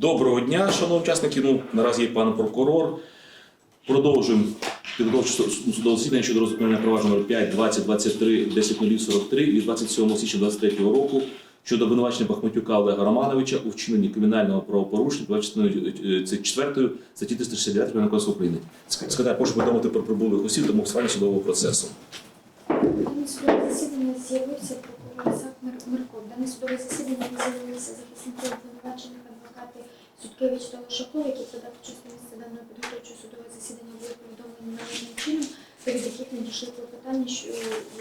Доброго дня, шановні учасники. Ну, наразі є пан прокурор. Продовжуємо підготовче судове засідання щодо розгляду провадження номер 5 20 23 10 43 від 27 січня 23 року щодо обвинувачення Бахматюка Олега Романовича у вчиненні кримінального правопорушення 24 статті 369 Кримінального кодексу України. Сказати, прошу повідомити про прибулих осіб до мовсування судового процесу. Судове засідання з'явився прокурор Ісак Мир- Мирков. Дане судове засідання з'явилися захисники обвинувачених адвокати Суткевич та Лошаков, які подав місце даної підготовчого судового засідання були повідомлені належним чином, серед яких надійшли клопотання що-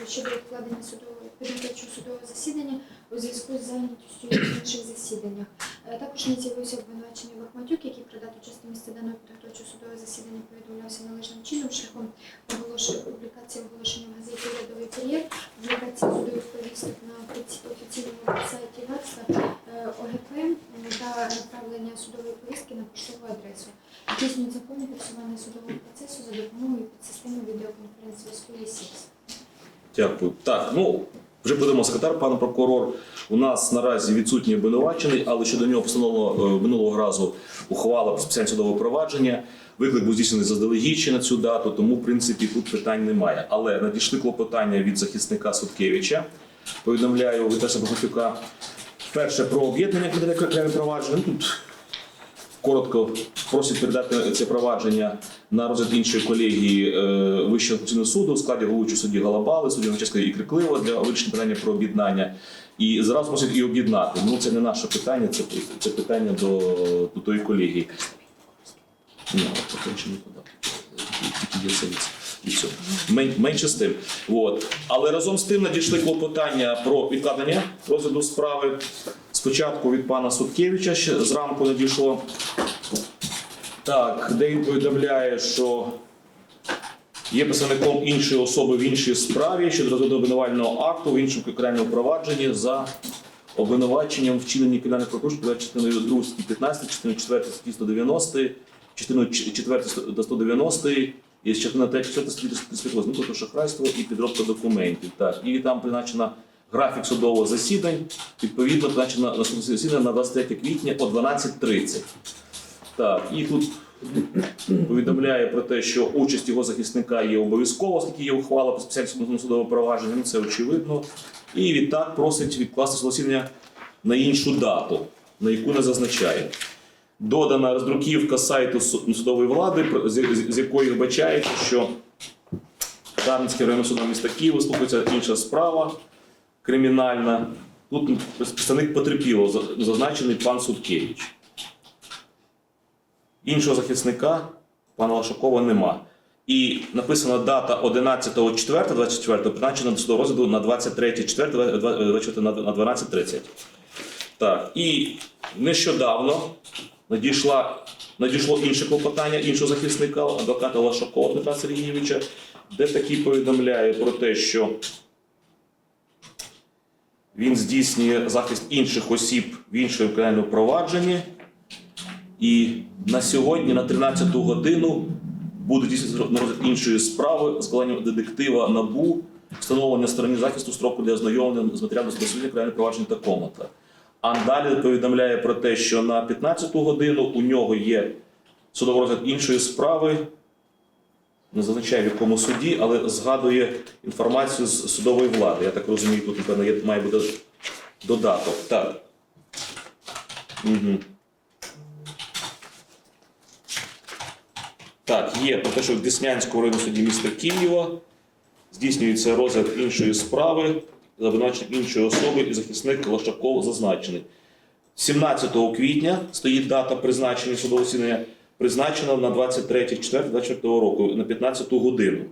щодо відкладення судового підготовчого судового засідання у зв'язку з зайнятістю в інших засіданнях. Е, Також не з'явився обвинувачений Бахматюк, який придав участь у місце даного підготовчого судового засідання повідомлявся належним чином шляхом оголошення публікації оголошення в газеті «Урядовий кур'єр», публікації судових повісток на офіці- офіційному сайті ВАЦКА е, ОГП м, та направлення судової повістки на поштову адресу. Здійснюється повне фіксування судового процесу за допомогою підсистеми Дякую. Так, ну вже повідомив секретар, пан прокурор. У нас наразі відсутній обвинувачений, але щодо нього постановлено минулого разу ухвала про спеціальне судове провадження. Виклик був здійснений заздалегідь на цю дату, тому в принципі тут питань немає. Але надійшли клопотання від захисника Суткевича. Повідомляю Вітаса Богатюка. Перше про об'єднання кримінальних проваджень. Ну, Тут коротко просить передати це провадження на розгляд іншої колегії е, Вищого Конституційного суду у складі головуючого судді Галабали, судді Новочеської і Криклива для вирішення питання про об'єднання. І зразу просить і об'єднати. Ну це не наше питання, це, це питання до, до тої колегії. Все. Мен- Менше з тим. От. Але разом з тим надійшли клопотання про відкладення розгляду справи. Спочатку від пана Суткевича ще зранку надійшло. Так, де він повідомляє, що є представником іншої особи в іншій справі щодо розгляду обвинувального акту в іншому кримінальному провадженні за обвинуваченням вчинення кримінальних правопорушень за частиною 2 статті 15, частиною 4 статті 190, частиною 4 до 190 і частиною 3 4 статті 38, ну тобто шахрайство і підробка документів. Так, і там призначена графік судового засідань, відповідно призначено наступне засідання на 23 квітня о 12.30. Так, і тут повідомляє про те, що участь його захисника є обов'язково, оскільки є ухвала про спеціальне судове провадження, ну це очевидно. І відтак просить відкласти засідання на іншу дату, на яку не зазначає. Додана роздруківка сайту судової влади, з якої вбачається, що Дарницький районний суд міста Києва слухається інша справа кримінальна. Тут представник потерпілого зазначений пан Суткевич. Іншого захисника пана Лашакова нема. І написана дата 11.04.24, призначена до розгляду на 23.04.24 на на 12.30. Так, і нещодавно надійшла, надійшло інше клопотання іншого захисника, адвоката Лашакова Дмитра Сергійовича, де такий повідомляє про те, що він здійснює захист інших осіб в іншому кримінальному провадженні. І на сьогодні, на 13 годину, буде на розгляд іншої справи складання детектива НАБУ, встановлення стороні захисту строку для ознайомлення з матеріалом розслідування кримінального провадження та комната. А далі повідомляє про те, що на 15 годину у нього є судовий розгляд іншої справи. Не зазначає в якому суді, але згадує інформацію з судової влади. Я так розумію, тут напевно є, має бути додаток. Так. Угу. Так, є про те, що в Деснянському районному суді міста Києва здійснюється розгляд іншої справи за іншої особи і захисник Лошаков зазначений. 17 квітня стоїть дата призначення судового засідання, призначена на 23.04.24 року на 15 годину.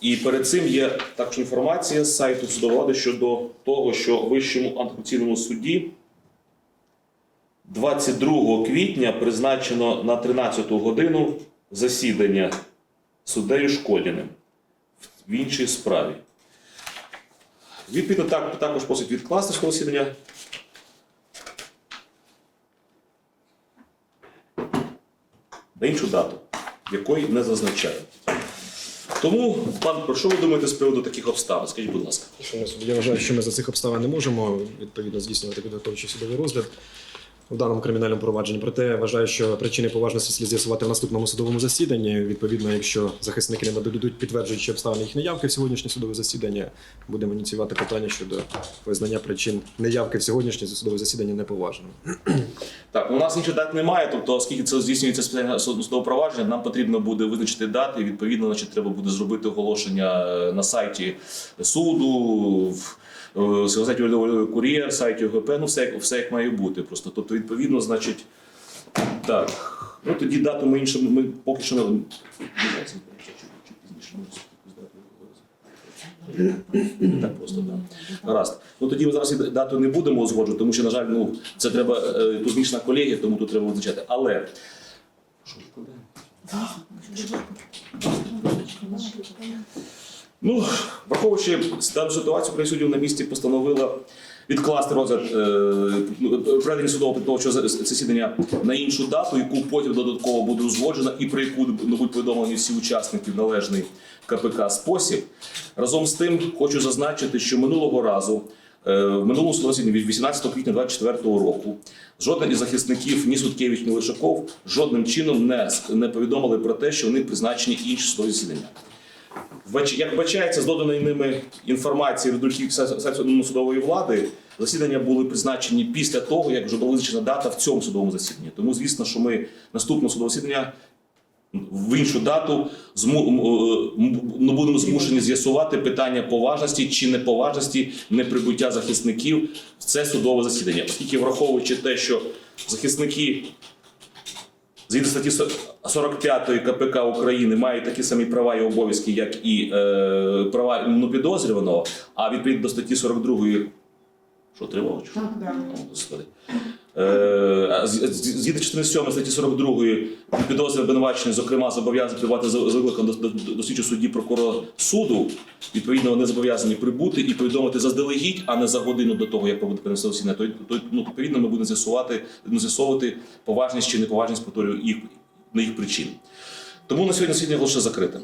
І перед цим є також інформація з сайту судової влади щодо того, що Вищому антикорупційному суді 22 квітня призначено на 13 годину засідання суддею Шкодіним в іншій справі. Відповідно, так, також просить відкласти судове засідання. На іншу дату, якої не зазначають. Тому, пан, про що ви думаєте з приводу таких обставин? Скажіть, будь ласка. Я вважаю, що ми за цих обставин не можемо відповідно здійснювати підготовчий судовий розгляд. В даному кримінальному провадженні. Проте вважаю, що причини поважності слід з'ясувати в наступному судовому засіданні. Відповідно, якщо захисники не нададуть підтверджуючі обставини їх неявки в сьогоднішнє судове засідання, будемо ініціювати питання щодо визнання причин неявки в сьогоднішнє судове засідання неповажним. Так, у нас інших дат немає, тобто, оскільки це здійснюється спеціальне судове провадження, нам потрібно буде визначити дати. Відповідно, значить, треба буде зробити оголошення е, на сайті суду, е, сайті урядової кур'єр, сайті ОГП, ну все як все як має бути. Просто тобто, відповідно, значить, так. Ну тоді дату ми іншим, ми поки що не так просто так. Гаразд. Ну тоді ми зараз дату не будемо узгоджувати, тому що, на жаль, ну це треба е, тут змішана колегія, тому тут треба визначати. Але що? Ну, враховуючи дану ситуацію, Україна суддів на місці постановила відкласти розгляд е, ну, проведення судового підготовчого за- засідання на іншу дату, яку потім додатково буде узгоджена, і про яку будуть повідомлені всі учасники в належний КПК спосіб. Разом з тим, хочу зазначити, що минулого разу. е, В минулому судовому від 18 квітня 2024 року жоден із захисників ні Суткевич, ні Лишаков жодним чином не, не повідомили про те, що вони призначені інші судові засідання. Як вбачається з доданої ними інформації від судової влади, засідання були призначені після того, як вже була визначена дата в цьому судовому засіданні. Тому, звісно, що ми наступного судового засідання в іншу дату е, ну, будемо змушені з'ясувати питання поважності чи неповажності неприбуття захисників в це судове засідання, оскільки враховуючи те, що захисники Згідно статті 45 КПК України мають такі самі права і обов'язки, як і е, права ну, підозрюваного, а відповідно до статті 42 що тривога? чи що? Так, О, Господи. Е, а з- з- Згідно частини 7 статті 42 підозрюваний обвинувачений, зокрема, зобов'язаний прибувати за за викликом до, до, до слідчого судді прокурора суду. Відповідно, вони зобов'язані прибути і повідомити заздалегідь, а не за годину до того, як побуде перенесено засідання. То, то, ну, відповідно, ми будемо з'ясувати, ну, з'ясовувати поважність чи неповажність повторюю їх, їх причин. Тому на сьогодні засідання лише закрите.